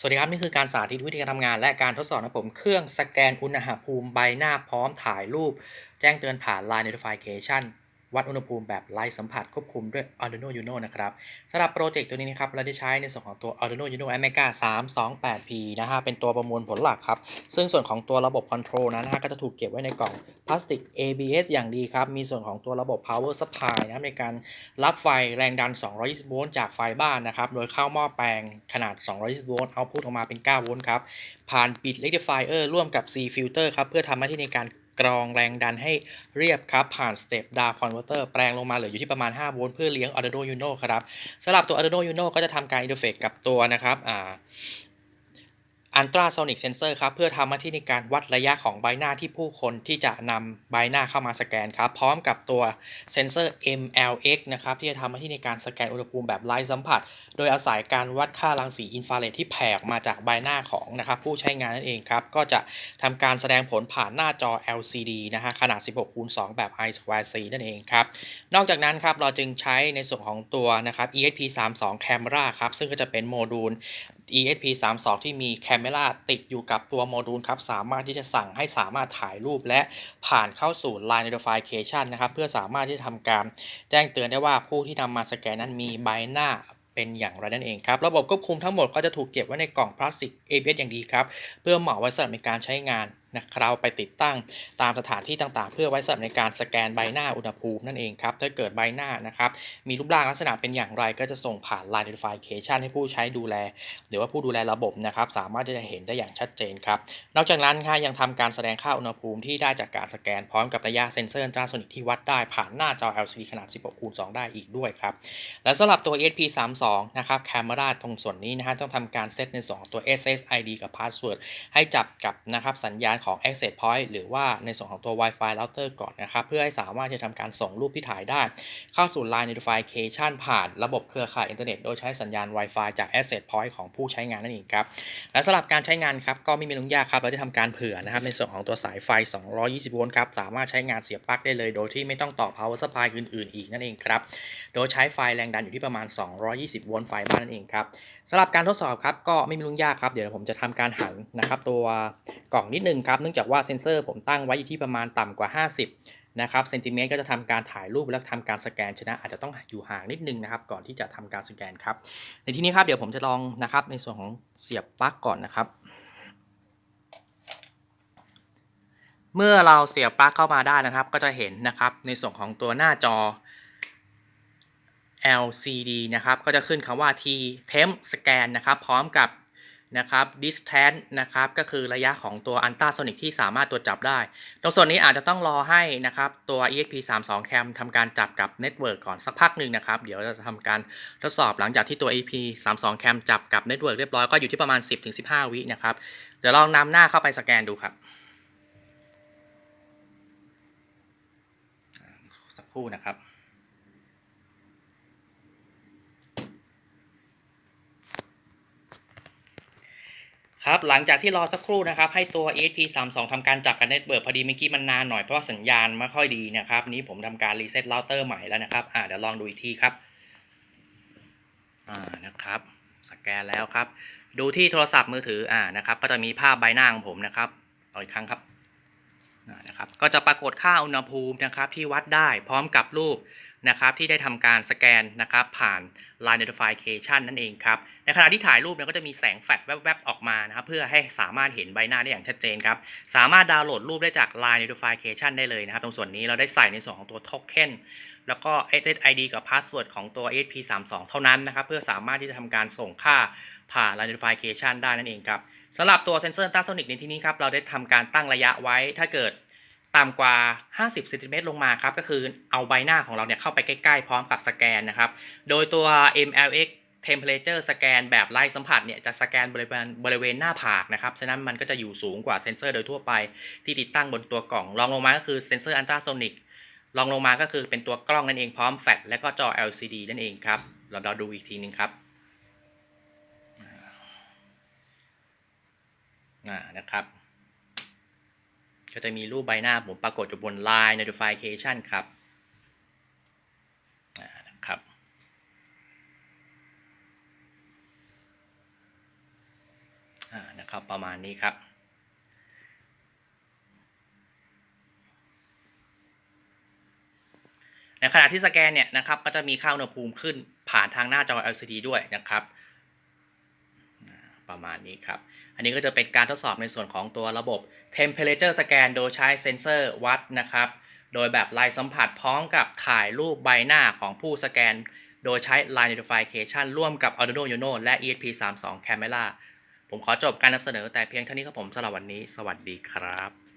สวัสดีครับ นี่คือการสาธิตวิธีการทำงาน และการทดสอบนะผมเครื่องสแกนอุณหภูมิใบหน้าพร้อมถ่ายรูป แจ้งเตือนผ่าน Line Notification วัดอุณหภูมิแบบไร้สัมผัสควบคุมด้วย Arduino Uno นะครับสำหรับโปรเจกต์ตัวนี้นะครับ เราได้ใช้ในส่วนของตัว Arduino Uno Amiga 328P นะฮะ เป็นตัวประมวลผลหลักครับ ซึ่งส่วนของตัวระบบคอนโทรลนะฮะ ก็จะถูกเก็บไว้ในกล่องพลาสติก ABS อย่างดีครับ มีส่วนของตัวระบบ power supply นะครับในการรับไฟแรงดัน 220 โวลต์จากไฟบ้านนะครับ โดยเข้าหม้อแปลงขนาด 220 โวลต์เอาพุทออกมาเป็น 9 โวลต์ครับ ผ่าน bit rectifier ร่วมกับ C filter ครับ เพื่อทำหน้าที่ในการ กรองแรงดันให้เรียบครับ ผ่านสเตปดาวคอนเวอร์เตอร์แปลงลงมาเหลืออยู่ที่ประมาณ 5 โวลต์เพื่อเลี้ยง Arduino Uno ครับสำหรับตัว Arduino Uno ก็จะทำการอินเทอร์เฟซกับตัวนะครับ อ่า Ultrasonic Sensor ครับเพื่อทำหน้าที่ในการวัดระยะของใบหน้าที่ผู้คนที่จะนำใบหน้าเข้ามาสแกนครับ พร้อมกับตัวเซนเซอร์ MLX นะครับที่จะทำหน้าที่ในการสแกนอุณหภูมิแบบไร้สัมผัส โดยอาศัยการวัดค่ารังสีอินฟราเรดที่แผ่ออกมาจากใบหน้าของนะครับผู้ใช้งานนั่นเองครับ ก็จะทำการแสดงผลผ่านหน้าจอ LCD นะฮะขนาด 16คูณ2แบบ I2C นั่นเองครับนอกจากนั้นครับเราจึงใช้ในส่วนของตัวนะครับ ESP32 Camera ครับซึ่งก็จะเป็นโมดูล ESP32 ที่มีแคมเมราติดอยู่กับตัวโมดูลครับ สามารถที่จะสั่งให้สามารถถ่ายรูปและผ่านเข้าสู่ Line Notification นะครับ เพื่อสามารถที่จะทำการแจ้งเตือนได้ว่าผู้ที่นำมาสแกนนั้นมีใบหน้าเป็นอย่างไรนั่นเองครับ ระบบควบคุมทั้งหมดก็จะถูกเก็บไว้ในกล่องพลาสติก ABS อย่างดีครับ เพื่อเหมาะไว้สำหรับในการใช้งาน นะครับไปติดตั้งตามสถานที่ต่างๆ เพื่อไว้สำหรับในการสแกนใบหน้าอุณหภูมินั่นเองครับ ถ้าเกิดใบหน้านะครับ มีรูปร่างลักษณะเป็นอย่างไรก็จะส่งผ่าน Line Notification ให้ผู้ใช้ดูแล หรือว่าผู้ดูแลระบบนะครับ สามารถจะเห็นได้อย่างชัดเจนครับ นอกจากนั้นค่ะยังทำการแสดงค่าอุณหภูมิที่ได้จากการสแกนพร้อมกับระยะเซ็นเซอร์อัลตราโซนิกที่วัดได้ผ่านหน้าจอ LCD ขนาด 16คูณ2ได้อีกด้วยครับ และสำหรับตัว ESP32 นะครับแคมราตรงส่วนนี้นะฮะต้องทำการเซตในส่วนของตัว SSID กับ Password ให้จับกับนะครับสัญญาณของ Access Point หรือว่าในส่วนของตัว Wi-Fi router ก่อนนะครับ เพื่อให้สามารถจะทำการส่งรูปที่ถ่ายได้ เข้าสู่ Line Notification ผ่านระบบเครือข่ายอินเทอร์เน็ตโดยใช้สัญญาณ Wi-Fi จาก Access Point ของผู้ใช้งานนั่นเองครับ และสำหรับการใช้งานครับก็ไม่มียุ่งยากครับ เราได้ทำการเผื่อนะครับในส่วนของตัวสายไฟ 220 โวลต์ครับ สามารถใช้งานเสียบปลั๊กได้เลย โดยที่ไม่ต้องต่อ power supply อื่นๆ อีกนั่นเองครับ โดยใช้ไฟแรงดันอยู่ที่ประมาณ 220 โวลต์ไฟบ้านนั่นเองครับสำหรับการทดสอบครับก็ไม่มียุ่งยากครับเดี๋ยวผมจะทำการหันนะครับตัวกล่องนิดนึงครับเนื่องจากว่าเซ็นเซอร์ผมตั้งไว้อยู่ที่ประมาณต่ำกว่า 50นะครับเซนติเมตรก็จะทำการถ่ายรูปและทำการสแกนชนะอาจจะต้องอยู่ห่างนิดนึงนะครับก่อนที่จะทำการสแกนครับในที่นี้ครับเดี๋ยวผมจะลองนะครับในส่วนของเสียบปลั๊กก่อนนะครับเมื่อเราเสียบปลั๊กเข้ามาได้นะครับ ก็จะเห็นนะครับในส่วนของตัวหน้าจอ LCD นะครับ ก็จะขึ้นคำว่า T temp scan นะครับ พร้อมกับ นะครับ distance นะครับก็คือระยะของตัว ultrasonic ที่สามารถตรวจจับได้ ตรงส่วนนี้อาจจะต้องรอให้นะครับตัว ESP32 cam ทำการจับกับ network ก่อนสักพักหนึ่งนะครับ เดี๋ยวเราจะทำการทดสอบหลังจากที่ตัว ESP32 cam จับกับ network เรียบร้อยก็อยู่ที่ประมาณ 10-15 วินะครับ เดี๋ยวลองนำหน้าเข้าไปสแกนดูครับ สักครู่นะครับ ครับหลังจากที่รอสักครู่นะครับให้ตัว ESP32 ทำการจับกับเน็ตเวิร์พอดีเมื่อกี้มันนานหน่อยเพราะว่าสัญญาณไม่ค่อยดีนะครับนี้ผมทำการรีเซ็ตเราเตอร์ใหม่แล้วนะครับอ่าเดี๋ยวลองดูอีกทีครับอ่านะครับ สแกนแล้วครับ ดูที่โทรศัพท์มือถืออ่านะครับก็จะมีภาพใบหน้าของผมนะครับออีกครั้งครับอ่านะครับก็จะปรากฏค่าอุณหภูมินะครับที่วัดได้พร้อมกับรูป นะครับที่ได้ทำการสแกนนะครับผ่าน Line Notification นั่นเองครับในขณะที่ถ่ายรูปเนี่ยก็จะมีแสงแฟลชแวบๆออกมานะครับเพื่อให้สามารถเห็นใบหน้าได้อย่างชัดเจนครับสามารถดาวน์โหลดรูปได้จาก Line Notification ได้เลยนะครับ ตรงส่วนนี้เราได้ใส่ในส่วนของตัว Token แล้วก็ SSID กับ Password ของตัว ESP32 เท่านั้นนะครับเพื่อสามารถที่จะทำการส่งค่าผ่าน Line Notification ได้นั่นเองครับสำหรับตัวเซนเซอร์ Ultrasonic ในที่นี้ครับเราได้ทำการตั้งระยะไว้ถ้าเกิด ต่ำกว่า 50เซนติเมตรลงมาครับ ก็คือเอาใบหน้าของเราเนี่ยเข้าไปใกล้ๆ พร้อมกับสแกนนะครับ โดยตัว MLX Temperature Scan แบบไล่สัมผัสเนี่ยจะสแกนบริเวณบริเวณหน้าผากนะครับ ฉะนั้นมันก็จะอยู่สูงกว่าเซนเซอร์โดยทั่วไปที่ติดตั้งบนตัวกล่องรองลงมาก็คือเซนเซอร์อัลตราโซนิกรองลงมาก็คือเป็นตัวกล้องนั่นเองพร้อมแฟลชและก็จอ LCD นั่นเองครับ เราเราดูอีกทีนึงครับอ่านะครับ ก็จะมีรูปใบหน้าผมปรากฏอยู่บน Line Notification ครับนะครับอ่านะครับ ประมาณนี้ครับในขณะที่สแกนเนี่ยนะครับก็จะมีค่าอุณหภูมิขึ้นผ่านทางหน้าจอ LCD ด้วยนะครับ ประมาณนี้ครับ อันนี้ก็จะเป็นการทดสอบในส่วนของตัวระบบ temperature scan โดยใช้เซ็นเซอร์วัดนะครับ โดยแบบลายสัมผัสพร้อมกับถ่ายรูปใบหน้าของผู้สแกน โดยใช้ Line Notification ร่วมกับ Arduino Uno และ ESP32 Camera ผมขอจบการนำเสนอแต่เพียงเท่านี้ครับผมสำหรับวันนี้ สวัสดีครับ